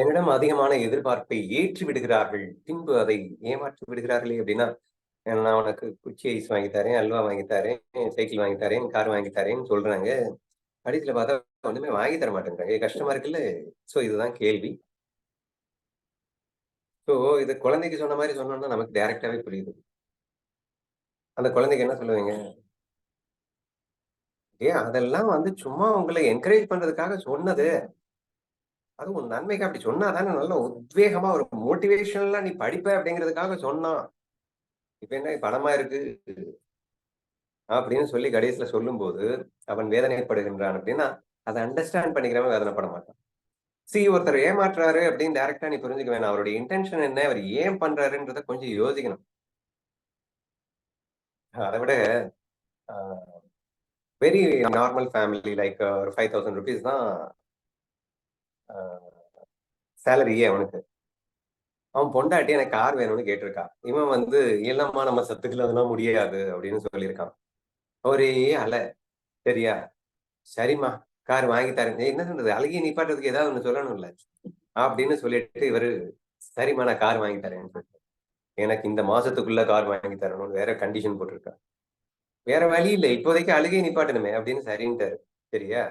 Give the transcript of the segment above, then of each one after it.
என்னிடம் அதிகமான எதிர்பார்ப்பை ஏற்றி விடுகிறார்கள். பின்பு அதை ஏமாற்றி விடுகிறார்களே அப்படின்னா நான் உனக்கு குச்சி ஐஸ் வாங்கி தரேன் அல்வா வாங்கி தரேன் சைக்கிள் வாங்கி தரேன் கார் வாங்கி தரேன்னு சொல்றாங்க. கடைசியில பார்த்தா ஒண்ணுமே வாங்கி தர மாட்டேங்கிறாங்க. கஷ்டமா இருக்குல்ல? சோ இதுதான் கேள்வி. ஸோ இது குழந்தைக்கு சொன்ன மாதிரி சொன்னோம்னா நமக்கு டைரக்டாவே புரியுது. அந்த குழந்தைக்கு என்ன சொல்லுவீங்க? ஏ அதெல்லாம் வந்து சும்மா உங்களை என்கரேஜ் பண்றதுக்காக சொன்னது. அது உன் நன்மைக்கு அப்படி சொன்னா தானே நல்ல உத்வேகமா ஒரு மோட்டிவேஷன்லாம் நீ படிப்ப அப்படிங்கிறதுக்காக சொன்னான். இப்ப என்ன பணமா இருக்கு? அப்படின்னு சொல்லி கடைசியில சொல்லும்போது அவன் வேதனைப்படுகின்றான் அப்படின்னா அதை அண்டர்ஸ்டாண்ட் பண்ணிக்கிறவன் வேதனைப்பட மாட்டான். சி ஒருத்தர் ஏமாற்றுறாரு அப்படின்னு டைரக்டா நீ புரிஞ்சுக்க வேணாம். அவருடைய இன்டென்ஷன் என்ன? அவர் ஏன் பண்றாருன்றத கொஞ்சம் யோசிக்கணும். அதை விட வெரி நார்மல் ஃபேமிலி லைக் ஒரு ஃபைவ் தௌசண்ட் ருபீஸ் தான் சேலரியே அவனுக்கு. அவன் பொண்டாட்டி எனக்கு கார் வேணும்னு கேட்டிருக்கான் இவன் வந்து இல்லம்மா நம்ம சத்துக்கள் அதெல்லாம் முடியாது அப்படின்னு சொல்லியிருக்கான். ஒரே அலை சரியா? சரிம்மா கார் வாங்கி தரேன். என்ன சொல்றது? அழகிய நிப்பாட்டுறதுக்கு ஏதாவது ஒண்ணு சொல்லணும்ல? அப்படின்னு சொல்லிட்டு இவரு சரிம்மா நான் கார் வாங்கி தரேன்னு சொல்லிட்டு எனக்கு இந்த மாசத்துக்குள்ள கார் வாங்கி தரணும்னு வேற கண்டிஷன் போட்டிருக்கா. வேற வழி இல்லை. இப்போதைக்கு அழுகை நிப்பாட்டணுமே அப்படின்னு சரின்ட்டாரு. சரியா?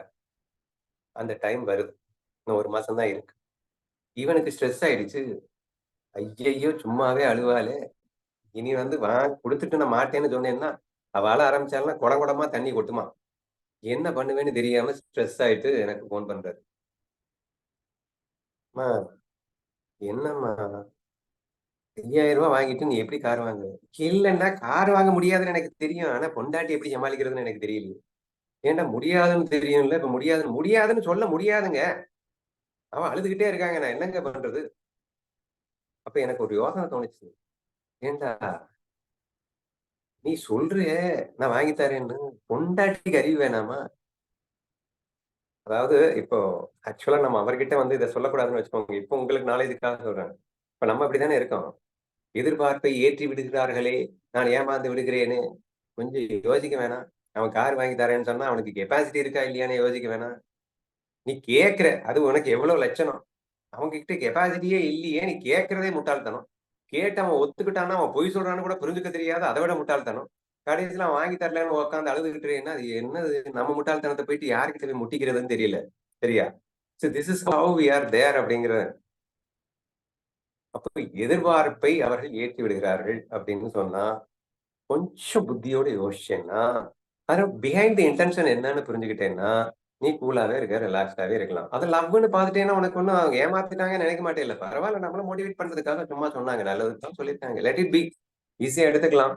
அந்த டைம் வருது. இன்னும் ஒரு மாசம் தான் இருக்கு. இவனுக்கு ஸ்ட்ரெஸ் ஆயிடுச்சு. ஐயையோ சும்மாவே அழுவாளே. இனி வந்து வா கொடுத்துட்டு நான் மாட்டேன்னு சொன்னேன்னா அவளால ஆரம்பிச்சாலும் குடம் குடமா தண்ணி கொட்டுமா? என்ன பண்ணுவேன்னு தெரியாம ஸ்ட்ரெஸ் ஆயிட்டு எனக்கு போன் பண்றாரு. என்னம்மா? ஐயாயிரம் ரூபாய் வாங்கிட்டு நீ எப்படி கார் வாங்குற? இல்லைன்னா கார் வாங்க முடியாதுன்னு எனக்கு தெரியும். ஆனா பொண்டாட்டி எப்படி சமாளிக்கிறதுன்னு எனக்கு தெரியலையே. ஏன்டா முடியாதுன்னு தெரியும்ல. இப்ப முடியாதுன்னு முடியாதுன்னு சொல்ல முடியாதுங்க. அவன் அழுதுகிட்டே இருக்காங்க. நான் என்னங்க பண்றது? அப்ப எனக்கு ஒரு யோசனை தோணுச்சு. ஏண்டா? நீ சொல்ற நான் வாங்கி தரேன்னு பொண்டாட்டிக்கு அறிவு வேணாமா? அதாவது இப்போ ஆக்சுவலா நம்ம அவர்கிட்ட வந்து இதை சொல்லக்கூடாதுன்னு வச்சுக்கோங்க. இப்போ உங்களுக்கு நாலேஜுக்காக சொல்றேன். இப்ப நம்ம அப்படித்தானே இருக்கோம். எதிர்பார்ப்பை ஏற்றி விடுகிறார்களே நான் ஏமாந்து விடுகிறேன்னு கொஞ்சம் யோசிக்க வேணாம். அவன் கார் வாங்கி தரேன்னு சொன்னா அவனுக்கு கெப்பாசிட்டி இருக்கா இல்லையான்னு யோசிக்க வேணாம். நீ கேட்குற அது உனக்கு எவ்வளவு லட்சணம்? அவங்க கிட்ட கெப்பாசிட்டியே இல்லையே நீ கேட்கறதே முட்டாள்தனம். கேட்டு அவன் ஒத்துக்கிட்டான்னா அவன் பொய் சொல்றான்னு கூட புரிஞ்சுக்க தெரியாது அதை விட முட்டாள்தனம். கடைசியில் அவன் வாங்கி தரலன்னு உட்காந்து அழுதுகிட்டு என்ன அது என்னது? நம்ம முட்டாள்தனத்தை போயிட்டு யாருக்கிட்ட போய் முட்டிக்கிறதுன்னு தெரியல. சரியா? So this is how we are there அப்படிங்கிற அப்போ எதிர்பார்ப்பை அவர்கள் ஏற்றி விடுகிறார்கள் அப்படின்னு சொன்னா கொஞ்சம் புத்தியோட யோசிச்சேன்னா அதான் பிஹைண்ட் தி இன்டென்ஷன் என்னன்னு புரிஞ்சுக்கிட்டேன்னா நீ கூலாவே இருக்க ரிலாக்ஸ்டாவே இருக்கலாம். அது லவ்னு பாத்துட்டேன்னா உனக்கு ஒன்னும் அவங்க ஏமாத்திட்டாங்க நினைக்க மாட்டே இல்ல பரவாயில்ல நம்மள மோட்டிவேட் பண்றதுக்காக சும்மா சொன்னாங்க. நல்லதுதான் சொல்லியிருக்காங்க. லெட் இட் பி ஈஸியா எடுத்துக்கலாம்.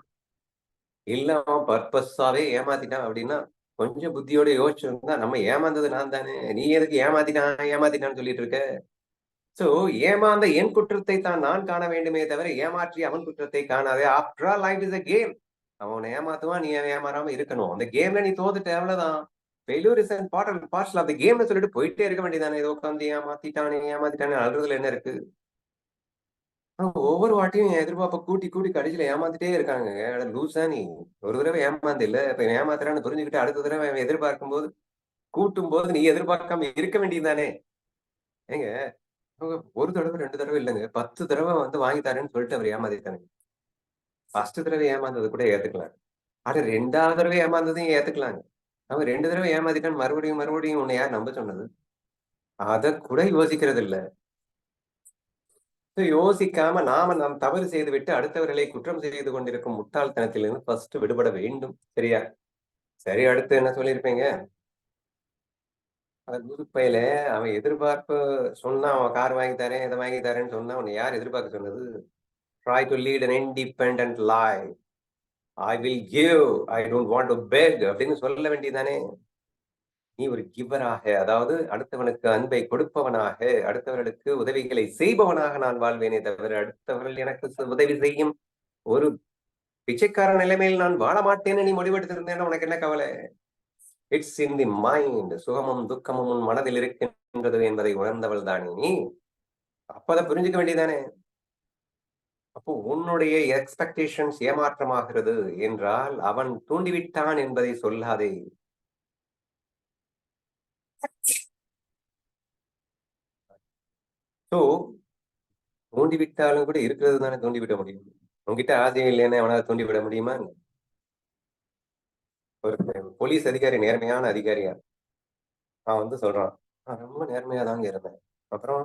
இல்ல அவன் பர்பஸாவே ஏமாத்திட்டான் அப்படின்னா கொஞ்சம் புத்தியோட யோசிச்சிருந்தா நம்ம ஏமாந்தது நான் தானே. நீ எதுக்கு ஏமாத்திட்டான் ஏமாத்திட்டான்னு சொல்லிட்டு இருக்க? சோ ஏமாந்த என் குற்றத்தை தான் நான் காண வேண்டுமே தவிர ஏமாற்றி அவன் குற்றத்தை காணாதே. After all life is a game அவனை ஏமாத்துவான் நீ ஏமாறாம இருக்கணும்? அந்த கேம்ல நீ தோத்துட்ட அவ்வளவுதான். Failure is and part parts of the கேம்னு சொல்லிட்டு போயிட்டே இருக்க வேண்டியதானே ஏதோ உட்காந்து ஏமாத்திட்டானே ஏமாத்திட்டானே அழுறதுல என்ன இருக்கு? ஒவ்வொரு வாட்டியும் எதிர்பார்ப்ப கூட்டி கூட்டி கடைசியில ஏமாந்துட்டே இருக்காங்க. லூஸா நீ. ஒரு தடவை ஏமாந்து இல்ல. இப்ப ஏமாத்துறான்னு புரிஞ்சுக்கிட்டு அடுத்த தடவை எதிர்பார்க்கும் போது கூட்டும் போது நீ எதிர்பார்க்காம இருக்க வேண்டியதுதானே. ஏங்க ஒரு தடவை ரெண்டு தடவை இல்லைங்க. பத்து தடவை வந்து வாங்கி தரேன்னு சொல்லிட்டு அவர் ஏமாத்திட்டானுங்க ஃபர்ஸ்ட் தடவை ஏமாந்தது கூட ஏத்துக்கலாம் ஆனா ரெண்டாவது தடவை ஏமாந்ததையும் ஏத்துக்கலாங்க. அவன் ரெண்டு தடவை ஏமாத்திட்டான். மறுபடியும் மறுபடியும் உன்னை யார் நம்ப சொன்னது? அத கூட யோசிக்கிறது இல்ல யோசிக்காம நாம நாம் தவறு செய்து விட்டு அடுத்தவர்களை குற்றம் செய்து கொண்டிருக்கும் முட்டாள்தனத்திலிருந்து ஃபர்ஸ்ட் விடுபட வேண்டும். சரியா? சரி அடுத்து என்ன சொல்லியிருப்பீங்க? குருப்பையில அவன் எதிர்பார்ப்பு சொன்னா அவன் கார் வாங்கி தரேன் இதை வாங்கி தரேன்னு சொன்னா உன்னை யார் எதிர்பார்க்க சொன்னது? Try to lead an independent life I will give I don't want to beg அப்படின்னு சொல்ல வேண்டியதானே நீ ஒரு கிவராக அதாவது அடுத்தவனுக்கு அன்பை கொடுப்பவனாக அடுத்தவர்களுக்கு உதவிகளை செய்பவனாக நான் வாழ்வேனே தவிர அடுத்தவர்கள் எனக்கு உதவி செய்யும் ஒரு பிச்சைக்கார நிலைமையில் நான் வாழ மாட்டேன்னு நீ முடிவெடுத்திருந்தேன்னா உனக்கு என்ன கவலை? இட்ஸ் இன் தி மைண்ட் சுகமும் துக்கமும் உன் மனதில் இருக்கின்றது என்பதை உணர்ந்தவள் தானே நீ அப்பதான் புரிஞ்சுக்க வேண்டியதானே அப்போ உன்னுடைய எக்ஸ்பெக்டேஷன்ஸ் ஏமாற்றமாகிறது என்றால் அவன் தூண்டிவிட்டான் என்பதை சொல்லாதே. ஸோ தூண்டிவிட்டாலும் கூட இருக்கிறது தானே தூண்டிவிட முடியும். உங்ககிட்ட ஆசையும் இல்லைன்னா அவனால தூண்டி விட முடியுமா? ஒரு போலீஸ் அதிகாரி நேர்மையான அதிகாரியா? அவன் வந்து சொல்றான் நான் ரொம்ப நேர்மையா தாங்க இருந்தேன். அப்புறம்?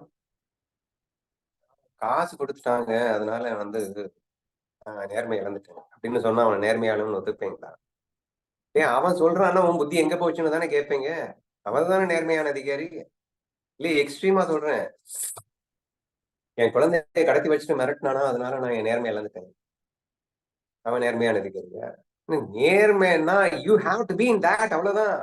காசு கொடுத்துட்டாங்க. அதனால வந்து நேர்மை இழந்துட்டேன். அப்படின்னு சொன்னா அவன் நேர்மையாளன்னு ஒத்துப்பீங்களா? ஏன் அவன் சொல்றான்னா உன் புத்தி எங்க போச்சுன்னு தானே கேட்பீங்க. அவன் தானே நேர்மையான அதிகாரி. இல்லையே எக்ஸ்ட்ரீமா சொல்றேன். என் குழந்தைய கடத்தி வச்சுட்டு மிரட்டினானா அதனால நான் என் நேர்மை இழந்துட்டேன். அவன் நேர்மையான அதிகாரியா நேர்மைன்னா you have to be in that அவ்வளவுதான்.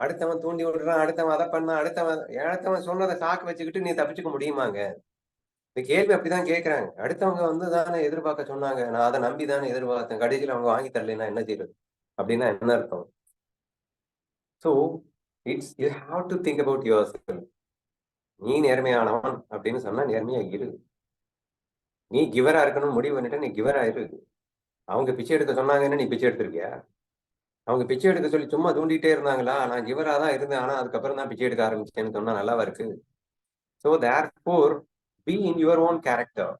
அடுத்தவன் தூண்டி விடுறான் அடுத்தவன் அதை பண்ணான் அடுத்தவன் அடுத்தவன் சொன்னதை சாக்கு வச்சுக்கிட்டு நீ தப்பிச்சுக்க முடியுமாங்க? இந்த கேள்வி அப்படிதான் கேட்கறாங்க. அடுத்தவங்க வந்து தானே எதிர்பார்க்க சொன்னாங்க. நான் அதை நம்பி தானே எதிர்பார்த்தேன். கடைசியில் அவங்க வாங்கி தரலைன்னா என்ன செய்யறது அப்படின்னா என்ன அர்த்தம்? So it's you have to think about your self நீ நேர்மையானவன் அப்படின்னு சொன்னா நேர்மையா இரு. நீ கிவரா இருக்கணும் முடிவு பண்ணிட்டு நீ கிவரா இரு. அவங்க பிச்சை எடுக்க சொன்னாங்கன்னு நீ பிச்சை எடுத்திருக்கியா? அவங்க பிச்சை எடுக்க சொல்லி சும்மா தூண்டிகிட்டே இருந்தாங்களா? நான் கிவரா தான் இருந்தேன். ஆனா அதுக்கப்புறம் தான் பிச்சை எடுக்க ஆரம்பிச்சேன்னு சொன்னா நல்லாவா இருக்கு? So therefore be in your own character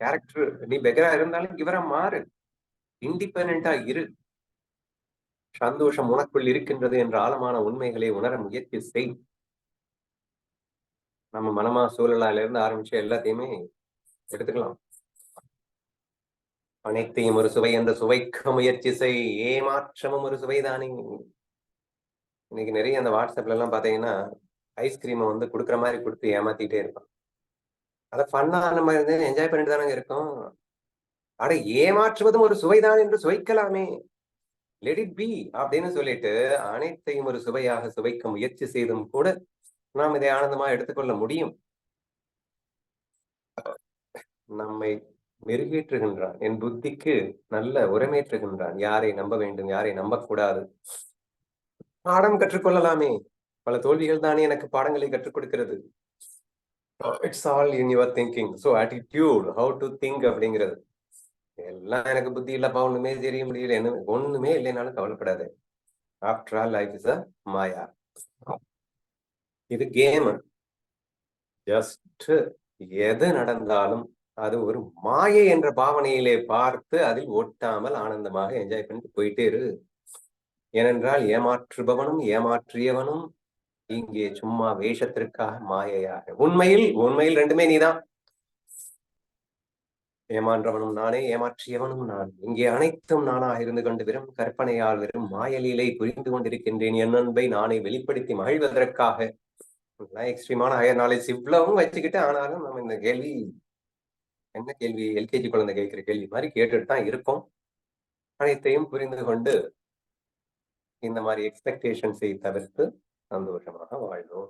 character நீ பெகரா இருந்தாலும் கிவரா மாறு. இண்டிபெண்டா இரு. சந்தோஷம் உனக்குள் இருக்கின்றது என்ற ஆழமான உண்மைகளை உணர முயற்சி செய். நம்ம மனமா சூழலால இருந்து ஆரம்பிச்சு எல்லாத்தையுமே எடுத்துக்கலாம். அனைத்தையும் ஒரு சுவை அந்த சுவைக்க முயற்சி செய். ஏமாற்றமும் ஒரு சுவைதானே. இன்னைக்கு நிறைய அந்த வாட்ஸ்அப்ல எல்லாம் பாத்தீங்கன்னா ஐஸ்கிரீமை வந்து கொடுக்குற மாதிரி கொடுத்து ஏமாத்திட்டே இருப்பான். அதை ஃபன்னா நம்ம இருந்து என்ஜாய் பண்ணிட்டு தானங்க இருக்கோம். அட ஏமாற்றுவதும் ஒரு சுவைதான் என்று சுவைக்கலாமே. லெட் இட் பி அப்படின்னு சொல்லிட்டு அனைத்தையும் ஒரு சுவையாக சுவைக்க முயற்சி செய்தும் கூட நாம் இதை ஆனந்தமா எடுத்துக்கொள்ள முடியும். நம்மை மெருகேற்றுகின்றான். என் புத்திக்கு நல்ல உரமேற்றுகின்றான். யாரை நம்ப வேண்டும் யாரை நம்பக்கூடாது. பாடம் கற்றுக்கொள்ளலாமே. பல தோல்விகள் தானே எனக்கு பாடங்களை கற்றுக் கொடுக்கிறது. It's all in your thinking so attitude how to think அப்படிங்கிறது. எல்லாம் எனக்கு புத்தி இல்லப்பா ஒண்ணுமே தெரிய முடியல. என்ன ஒண்ணுமே இல்லைனாலும் கவலைப்படாது. After all life is a maya இது கேம் ஜஸ்ட் எது நடந்தாலும் அது ஒரு மாயை என்ற பாவனையிலே பார்த்து அதில் ஒட்டாமல் ஆனந்தமாக என்ஜாய் பண்ணிட்டு போயிட்டே இரு. ஏனென்றால் ஏமாற்றுபவனும் ஏமாற்றியவனும் இங்கே சும்மா வேஷத்திற்காக மாயையாக. உண்மையில் உண்மையில் ரெண்டுமே நீதான். ஏமான்றவனும் நானே ஏமாற்றியவனும் நான். இங்கே அனைத்தும் நானாக இருந்து கொண்டு வெறும் கற்பனையால் வெறும் மாயலீலை புரிந்து கொண்டிருக்கின்றேன். என் அன்பை நானே வெளிப்படுத்தி மகிழ்வதற்காக. எக்ஸ்ட்ரீமான ஹையர் நாலேஜ் இவ்வளவும் வச்சுக்கிட்டு ஆனாலும் நம்ம இந்த கேள்வி என்ன கேள்வி? எல்கேஜி குழந்தை கேட்கிற கேள்வி மாதிரி கேட்டுட்டு தான் இருக்கோம். அனைத்தையும் புரிந்து கொண்டு இந்த மாதிரி எக்ஸ்பெக்டேஷன்ஸை தவிர்த்து സന്തോഷമാണ് വാഴുന്നു